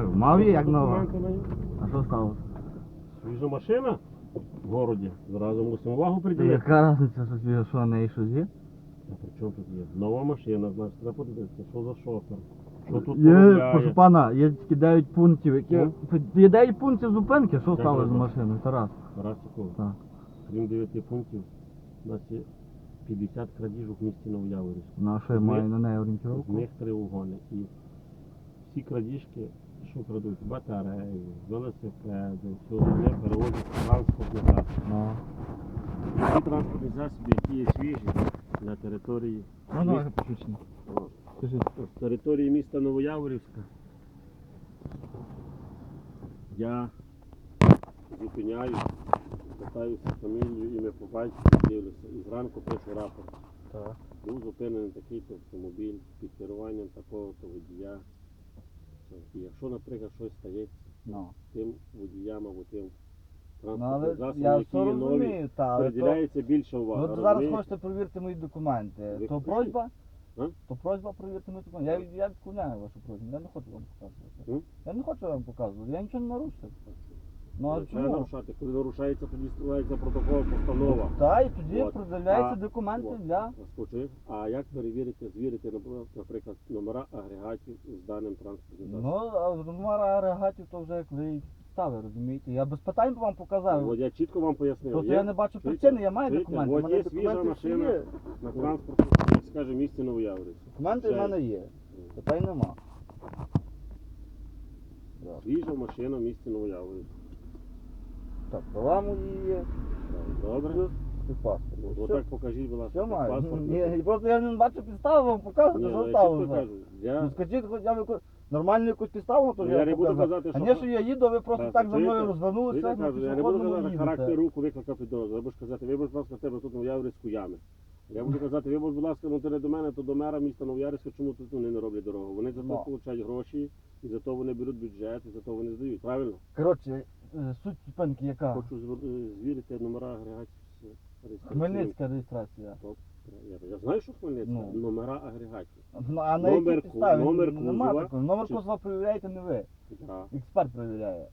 як мав її, як нова. Документи на ній. А що сталося? Свіжа машина в городі. Зразу мусимо увагу Та приділити. яка різниця, що свіжа, що на неї щось є? А при чому тут є? Нова машина, значить треба подивитися, що за шофер. Що тут Є, поробляє. прошу пана, є тільки 9 пунктів, які... Ну? Є 9 пунктів зупинки, що Як сталося з машиною, Тарас? Раз секунду. Так. Крім 9 пунктів, у нас є 50 крадіжок в місті Новояворівську. На що я маю на неї З орієнтировку? них три угони. І всі крадіжки, що крадуть, батареї, велосипеди, все, вони перевозять транспортний засіб. Ну. Ті транспортні засоби, які є свіжі на території Ну, давай, міста, посвідчення. О, Скажи. з території міста Новояворівська. Я зупиняю, питаюся фамілію, ім'я по батькові, дивлюся і зранку пишу рапорт. Так. Був зупинений такий-то автомобіль під керуванням такого-то водія. І якщо, наприклад, щось стається no. тим водіям або тим Ну, транспортним засобам, які є нові, розумію, та, то... більше уваги. Ну, зараз хочете перевірити мої документи. Ви То просьба? А? То просьба перевірити мої документи. Я, я відклоняю вашу просьбу, я не хочу вам показувати. Mm? Я не хочу вам показувати, я нічого не нарушив. Ну а чому? нарушати. Коли нарушається, тоді складається протокол, постанова. Так, і тоді От. продивляються А, документи от. для. Розпочив. А як перевірити, звірити, наприклад, наприклад, номера агрегатів з даним транспортним засобом? Ну, а номера агрегатів то вже як ви підстави, розумієте? Я без питань вам показав. От я чітко вам пояснив. Просто Є- я не бачу чуєте? причини, я маю Чуєте? документи. От мене є свіжа документи всі машина є. на транспорті, як скаже, місті Новояворівськ. Документи в мене є. Питань нема. Свіжа машина в місті Новояворівськ. Так, мої є. Добре? І паспорт. Все. Отак покажіть, будь ласка, Що маю? паспорт. Ні, просто я не бачу підстави вам показувати, ну, що я сталося. Ну я скажіть, хоча б яку- нормальну якусь підставу, то Ну, я, я не буду казати, А не, що я їду, ви просто Так, так за мною розвернулися, Я на кажу, я не буду пішохідному казати характер руку викликав підозру. Я буду сказати, ви, будь ласка, в тебе тут Новояворівську ями. Я буду казати, ви, будь ласка, ну ти не до мене, то до мера міста Новоярська, чому тут вони не роблять дорогу? Вони за то Ну. отримують гроші, і за то вони беруть бюджет, і за то вони здають. Правильно? Коротше, суть зупинки яка? Хочу звер- е, звірити номера агрегатів з реєстраційним. Хмельницька реєстрація. Я, я знаю, що Хмельницька, Ну. номера агрегатів. Ну, а на Номер якій ку- підставі? номер Нема кузова. такого. Номер Чи- кузова перевіряєте не ви. Да. Експерт перевіряє.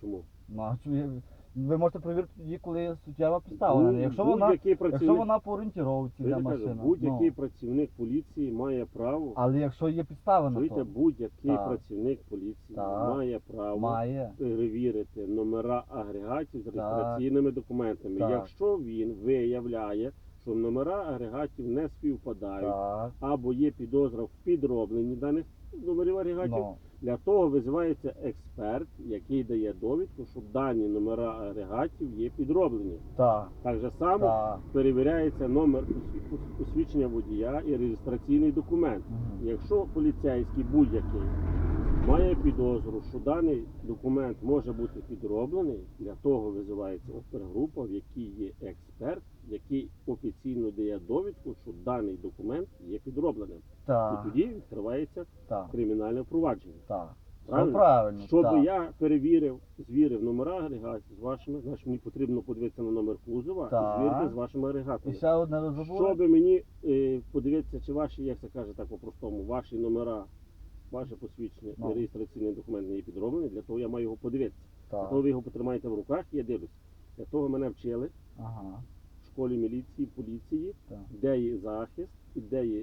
Чому? Ну, а я- ви можете перевірити тоді, коли суттєва підстава. на. Якщо вона, будь-який якщо працівник, вона по орієнтіровці Я кажу, машини. будь-який Ну, працівник поліції має право але якщо є підстава на Чуєте, то, будь-який Так. працівник поліції Так. має право має. перевірити номера агрегатів з реєстраційними документами. Так. Якщо він виявляє, що номера агрегатів не співпадають Так. або є підозра в підробленні даних номерів агрегатів, Ну, для того визивається експерт, який дає довідку, що дані номера агрегатів є підроблені. так. Так же само Так. перевіряється номер посві- посвідчення водія і реєстраційний документ. Мгм. Якщо поліцейський будь-який має підозру, що даний документ може бути підроблений, для того визивається опергрупа, в якій є експерт, який офіційно дає довідку, що даний документ є підробленим. Так. І тоді відкривається Так. кримінальне впровадження. Так. Все Правильно? правильно. Щоб так. я перевірив, звірив номера агрегатів з вашими, значить мені потрібно подивитися на номер кузова Так. і звірити з вашими І агрегатами. ще одне? Щоб мені е, подивитися, чи ваші, як це каже так по-простому, ваші номера, ваше посвідчення Ну. і реєстраційний документ не є підроблений, для того я маю його подивитися. Для Так. того ви його потримаєте в руках, і я дивлюся. Для того мене вчили Ага. Школі міліції, поліції, Так. де є захист і де є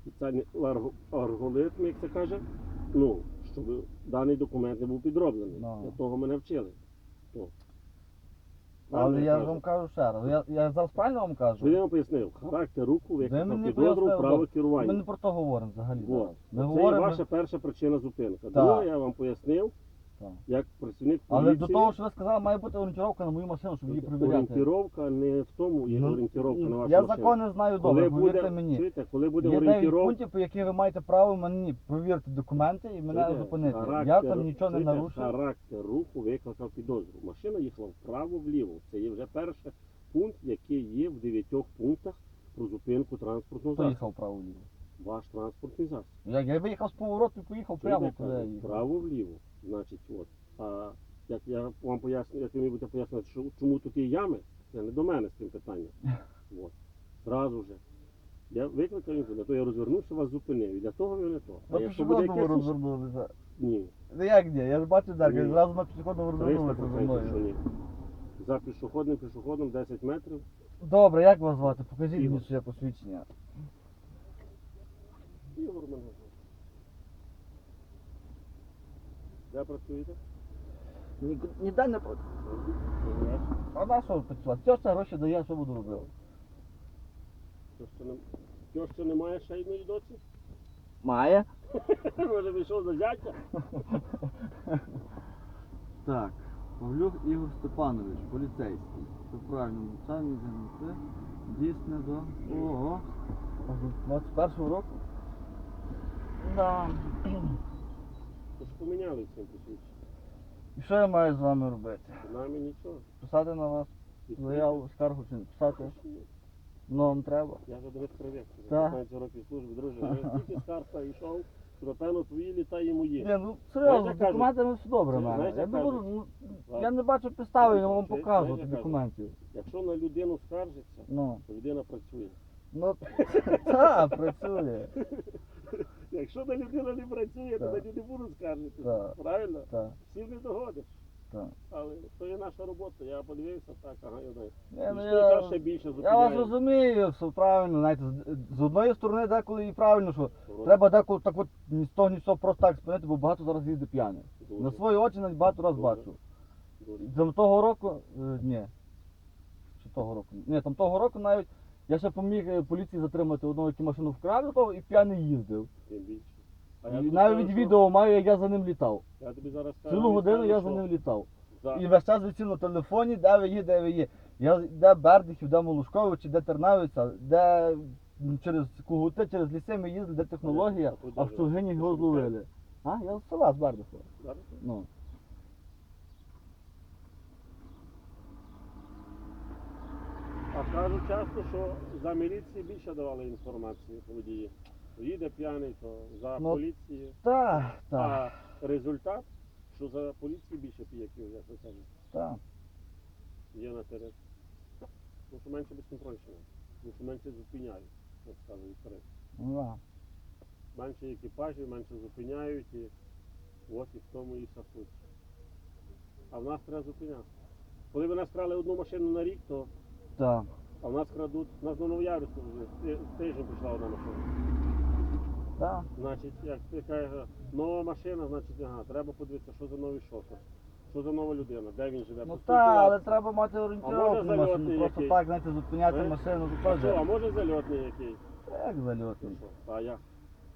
спеціальний алгоритм, як це каже, ну, щоб даний документ не був підроблений. Ну. Для того мене вчили. То. Але я кажу? вам кажу ще раз. Я, я зараз правильно вам кажу? Я вам пояснив? Характер руку, Ви викликав підозру, право Ми не про то говоримо взагалі. Зараз. Ми Це говоримо. ваша перша причина зупинка. Так. Друге, я вам пояснив, Так. як працівник Але до того, що ви сказали, має бути орієнтировка на мою машину, щоб її перевіряти. Орієнтировка не в тому, є Ну, орієнтировка на вашу Я машину. закони знаю добре, повірте мені. чуєте, коли буде Є 9 орієнтировка, пунктів, по яких ви маєте право мені провірити документи і мене чуєте, зупинити. Я там нічого не чуєте, нарушив. Характер руху викликав підозру. Машина їхала вправо-вліво. Це є вже перший пункт, який є в дев'ятьох пунктах про зупинку транспортного Хто засобу. їхав право-ліво? Ваш транспортний засіб. Я, я виїхав з повороту і поїхав прямо, Чуєте, куди я кажу, їхав. Вправо-вліво. Значить, от. А як я вам поясню, як ви мені будете пояснювати, що, чому тут є ями, це не до мене з цим питанням. От. Зразу же. Я викликав інфo, для того я розвернувся, вас зупинив. І для того ви не то. А якщо буде якесь... розвернулися? Ні. Ну як ні? Я ж бачу Ні. зразу на пішохідному 300% розвернулися зі що мною. ні. За пішохідним пішоходом 10 метрів. Добре, як вас звати? Покажіть Ігор. мені своє посвідчення. Ігор мене. звати. Де працюєте? Ні- Ніде не про- А на що працювати? Тьоша гроші дає, що буду робити? Тьоща не... Має ще одної доці? Має. Може пішов за зятя? Так, Павлюк Ігор Степанович, поліцейський. Це правильно, навчальний ЗНТ. Дійсне до. Ого. 21-го року. Да. Тож поміняли цим посвідчення. І що я маю з вами робити? Нами нічого. Писати на вас заяву, скаргу чи не писати? Ну, вам треба. Я вже них привик. Так. 15 років служби, друже. Я стільки з йшов, що напевно твої літа і мої. Ні, ну серйозно, Знаєте, з кажуть- документами все добре в мене. Я не кажуть- ну, я не бачу підстави я вам Чи- показувати знаєте, документів. Якщо на людину скаржиться, Ну, то людина працює. ну, так, працює. Якщо на людина не працює, то нього не будуть скаржитися. Так. Правильно? Всім не догодиш. Але то є наша робота. Я подивився, так, ага, я знаю. Ну, ще більше я вас розумію, все правильно, знаєте, з, одної сторони деколи і правильно, що треба деколи так от ні з того, ні з цього просто так спинити, бо багато зараз їздить п'яних. На свої очі навіть багато раз бачу. Там того року, е, ні. Чи того року? Ні, там того року навіть я ще поміг е, поліції затримати одного, який машину вкрав такого і п'яний їздив. Тим більше. А І тобі навіть скажу, відео маю, як я за ним літав. Я тобі зараз скажу, Цілу годину я за ним літав. І весь час висів на телефоні, де ви є, де ви є. Я де Бердихів, де Молушкович, де Тернавиця, де м, через Кугути, через ліси ми їздили, де технологія, А в? Штургині його зловили. А? Я з села з Бердихова. Ну. А кажуть часто, що за міліції більше давали інформації водії. Їде п'яний, то за Ну, поліції. Так, так, А результат, що за поліції більше піяків, як ви кажете, так. є на терен. Тому що менше безконтрольщина. Тому що менше зупиняють, як сказали вперед. Ну, да. Менше екіпажів, менше зупиняють і от і в тому і сапуть. А в нас треба зупиняти. Коли ви нас крали одну машину на рік, то Так. а в нас крадуть, у нас на Новоярівську вже ти- тиждень прийшла одна машина. Так. Значить, як ти кажеш, нова машина, значить, ага, треба подивитися, що за новий шофер, що за нова людина, де він живе. Ну так, але треба мати орієнтировку на машину. зальотний Просто який? так, знаєте, зупиняти Е? машину, А що, а теж. може зальотний який? Як зальотний? Що, А я.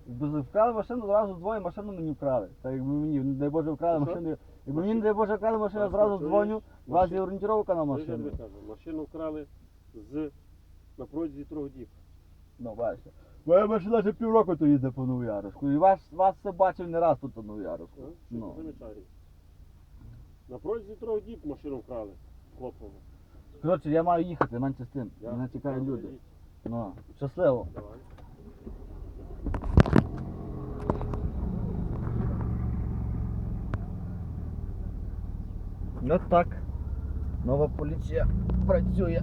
Якби Вкрали машину, одразу двоє машину мені вкрали. Так якби мені, не дай Боже, вкрали Що? машину. Якби мені, не дай Боже, вкрали машину, я зразу дзвоню, у вас є орієнтировка на машину. кажу, машину вкрали з на протязі трьох діб. Ну, бачите. Моя машина вже півроку то їде по Новоярську. І вас, вас все бачив не раз тут по Новоярську. Ну. ти? На протязі трьох діб машину вкрали. Хлопова. Коротше, я маю їхати, менше з тим. Мене Добре, люди. Ну, щасливо. Давай. От так. Нова поліція працює.